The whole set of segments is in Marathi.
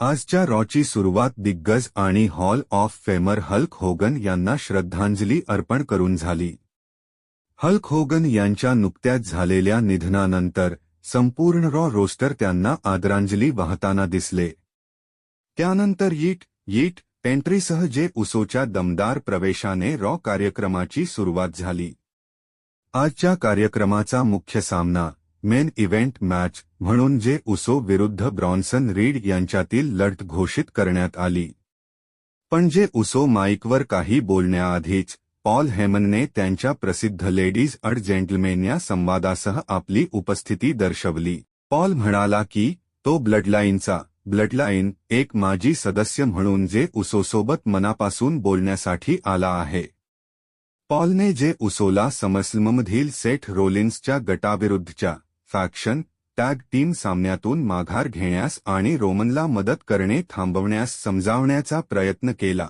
आजच्या रॉची सुरुवात दिग्गज आणि hall of famer Hulk Hogan यांना श्रद्धांजली अर्पण करून झाली. हल्क होगन यांच्या नुकत्याच झालेल्या निधनानंतर संपूर्ण रॉ रोस्टर त्यांना आदरांजली वाहताना दिसले. त्यानंतर यीट यीट एंट्रीसह जे उसोच्या दमदार प्रवेशाने रॉ कार्यक्रमाची सुरुवात झाली. आजच्या कार्यक्रमाचा मुख्य सामना मेन इव्हेंट मॅच म्हणून जे उसो विरुद्ध ब्रॉन्सन रीड यांच्यातील लढत घोषित करण्यात आली. पण जे उसो माईकवर काही बोलण्याआधीच पॉल हेमनने त्यांच्या प्रसिद्ध लेडीज अड जेंटलमेन या संवादासह आपली उपस्थिती दर्शवली. पॉल म्हणाला की तो ब्लडलाईनचा ब्लडलाईन एक माजी सदस्य म्हणून जे उसोसोबत मनापासून बोलण्यासाठी आला आहे. पॉलने जे उसोला समस्ममधील सेठ रोलिन्सच्या गटाविरुद्धच्या फॅक्शन टॅग टीम सामन्यातून माघार घेण्यास आणि रोमनला मदत करणे थांबवण्यास समजावण्याचा प्रयत्न केला.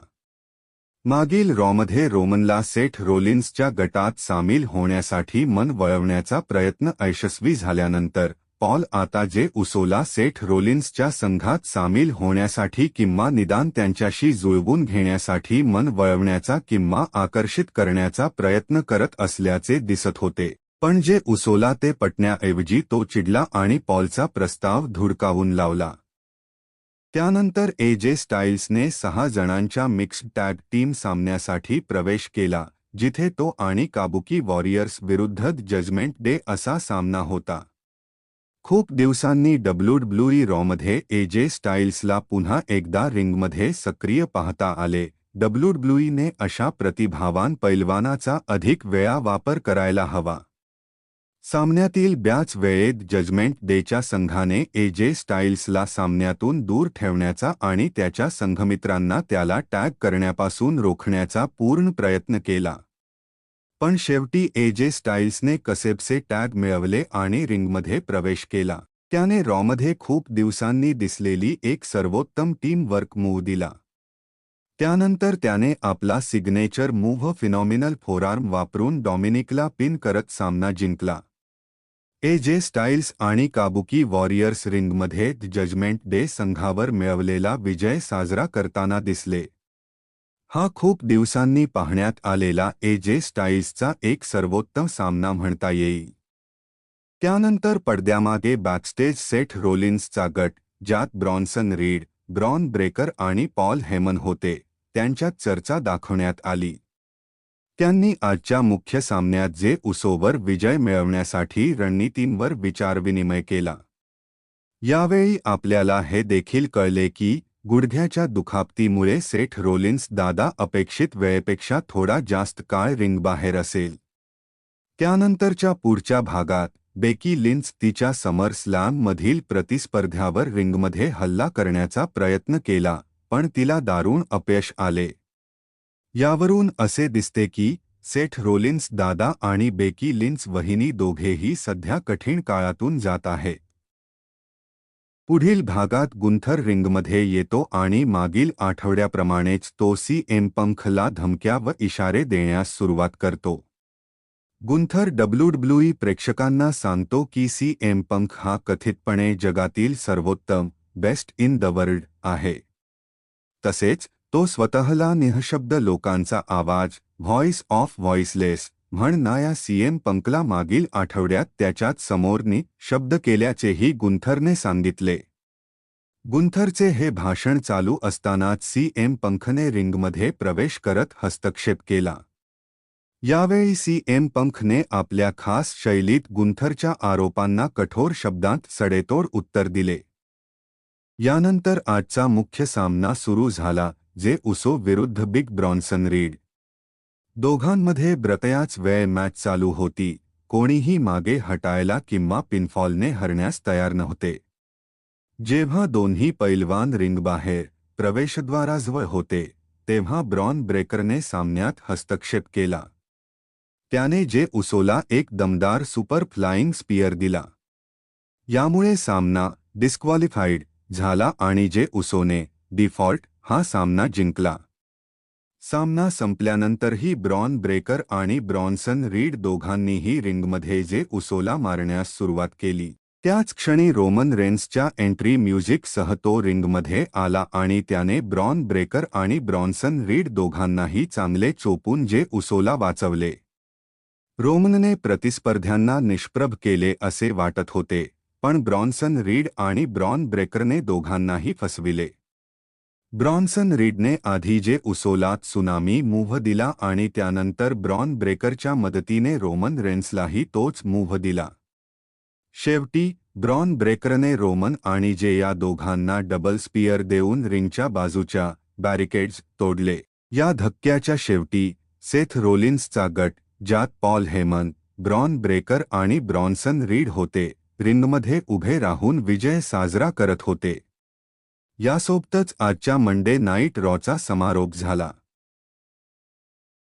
मागील रॉमध्ये रोमनला सेठ रोलिन्सच्या गटात सामील होण्यासाठी मन वळवण्याचा प्रयत्न यशस्वी झाल्यानंतर पॉल आता जे उसोला सेठ रोलिन्सच्या संघात सामील होण्यासाठी किंवा निदान त्यांच्याशी जुळवून घेण्यासाठी मन वळवण्याचा किंवा आकर्षित करण्याचा प्रयत्न करत असल्याचे दिसत होते. पण जे उसोला ते पटण्याऐवजी तो चिडला आणि पॉलचा प्रस्ताव धुडकावून लावला. त्यानंतर ए जे स्टाईल्सने सहा जणांच्या मिक्स्ड टॅग टीम सामन्यासाठी प्रवेश केला जिथे तो आणि काबुकी वॉरियर्स विरुद्ध जजमेंट डे असा सामना होता. खूप दिवसांनी डब्ल्यूडब्ल्यूई रॉमध्ये ए जे स्टाईल्सला पुन्हा एकदा रिंगमध्ये सक्रिय पाहता आले. डब्ल्यूडब्ल्यूईने अशा प्रतिभावान पैलवानाचा अधिक वेळा वापर करायला हवा. सामन्यातील ब्याच वेळेत जजमेंट डेच्या संघाने एजे स्टाईल्सला सामन्यातून दूर ठेवण्याचा आणि त्याच्या संघमित्रांना त्याला टॅग करण्यापासून रोखण्याचा पूर्ण प्रयत्न केला. पण शेवटी एजे स्टाईल्सने कसेबसे टॅग मिळवले आणि रिंगमध्ये प्रवेश केला. त्याने रॉमध्ये खूप दिवसांनी दिसलेली एक सर्वोत्तम टीम वर्क मूव्ह दिला. त्यानंतर त्याने आपला सिग्नेचर मूव्ह फिनॉमिनल फोरार्म वापरून डॉमिनिकला पिन करत सामना जिंकला. एजे स्टाइल्स स्टाईल्स आणि काबुकी वॉरियर्स रिंगमध्ये जजमेंट डे संघावर मिळवलेला विजय साजरा करताना दिसले. हा खूप दिवसांनी पाहण्यात आलेला एजे स्टाइल्सचा स्टाईल्सचा एक सर्वोत्तम सामना म्हणता येईल. त्यानंतर पडद्यामागे बॅकस्टेज सेठ रोलिन्सचा गट ज्यात ब्रॉन्सन रीड ब्रॉन ब्रेकर आणि पॉल हेमन होते त्यांच्यात चर्चा दाखवण्यात आली. त्यांनी आजच्या मुख्य सामन्यात जे उसोवर विजय मिळवण्यासाठी रणनीतींवर विचारविनिमय केला. यावेळी आपल्याला हे देखील कळले की गुडघ्याच्या दुखापतीमुळे सेठ रोलिन्स दादा अपेक्षित वेळेपेक्षा थोडा जास्त काळ रिंगबाहेर असेल. त्यानंतरच्या पुढच्या भागात बेकी लिन्स तिच्या समर मधील प्रतिस्पर्ध्यावर रिंगमध्ये हल्ला करण्याचा प्रयत्न केला पण तिला दारुण अपयश आले. यावरून असे दिसते की सेठ रोलिन्स दादा आणि बेकी लिन्स वहिनी दोघेही सध्या कठीण काळातून जात आहे. पुढील भागात गुंथर रिंगमध्ये येतो आणि मागील आठवड्याप्रमाणेच तो सी एम पंखला धमक्या व इशारे देण्यास सुरुवात करतो. गुंथर डब्ल्यूडब्ल्यूई प्रेक्षकांना सांगतो की सी एम पंख हा कथितपणे जगातील सर्वोत्तम, बेस्ट इन द वर्ल्ड आहे. तसेच तो स्वतःला निःशब्द लोकांचा आवाज व्हॉइस ऑफ व्हॉइसलेस म्हण या सीएम पंकला मागील आठवड्यात त्याच्यात समोरनी शब्द केल्याचेही गुंथरने सांगितले. गुंथरचे हे भाषण चालू असतानाच सीएम पंखने रिंगमध्ये प्रवेश करत हस्तक्षेप केला. यावेळी सीएम पंखने आपल्या खास शैलीत गुंथरच्या आरोपांना कठोर शब्दांत सडेतोड उत्तर दिले. यानंतर आजचा मुख्य सामना सुरू झाला जे उसो विरुद्ध बिग ब्रॉन्सन रीड। दोघांमध्ये ब्रतयाच वेळ मॅच चालू होती, कोणीही मागे हटायला किंवा पिनफॉलने हरण्यास तयार नव्हते. जेव्हा दोन्ही पैलवान रिंगबाहेर प्रवेशद्वाराजवळ होते, तेव्हा ब्रॉन ब्रेकरने सामन्यात हस्तक्षेप केला. त्याने जे उसोला एक दमदार सुपर फ्लाइंग स्पियर दिला. यामुळे सामना डिस्क्वालिफाईड झाला आणि जे उसोने डिफ़ॉल्ट हा सामना जिंकला. सामना संपल्यानंतरही ब्रॉन ब्रेकर आणि ब्रॉन्सन रीड दोघांनीही रिंगमध्ये जे उसोला मारण्यास सुरुवात केली. त्याच क्षणी रोमन रेन्सच्या एंट्री म्युझिकसह तो रिंगमध्ये आला आणि त्याने ब्रॉन ब्रेकर आणि ब्रॉन्सन रीड दोघांनाही चांगले चोपून जे उसोला वाचवले. रोमनने प्रतिस्पर्ध्यांना निष्प्रभ केले असे वाटत होते पण ब्रॉन्सन रीड आणि ब्रॉन ब्रेकरने दोघांनाही फसविले. ब्रॉन्सन रीडने आधी जे उसोलात सुनामी मूव्ह दिला आणि त्यानंतर ब्रॉन ब्रेकरच्या मदतीने रोमन रेन्सलाही तोच मूव्ह दिला. शेवटी ब्रॉन ब्रेकरने रोमन आणि जे या दोघांना डबल स्पियर देऊन रिंगच्या बाजूच्या बॅरिकेड्स तोडले. या धक्क्याच्या शेवटी सेथ रोलिन्सचा गट ज्यात पॉल हेमन ब्रॉन ब्रेकर आणि ब्रॉन्सन रीड होते रिंगमध्ये उभे राहून विजय साजरा करत होते. यासोबतच आजच्या मंडे नाईट रॉचा समारोप झाला.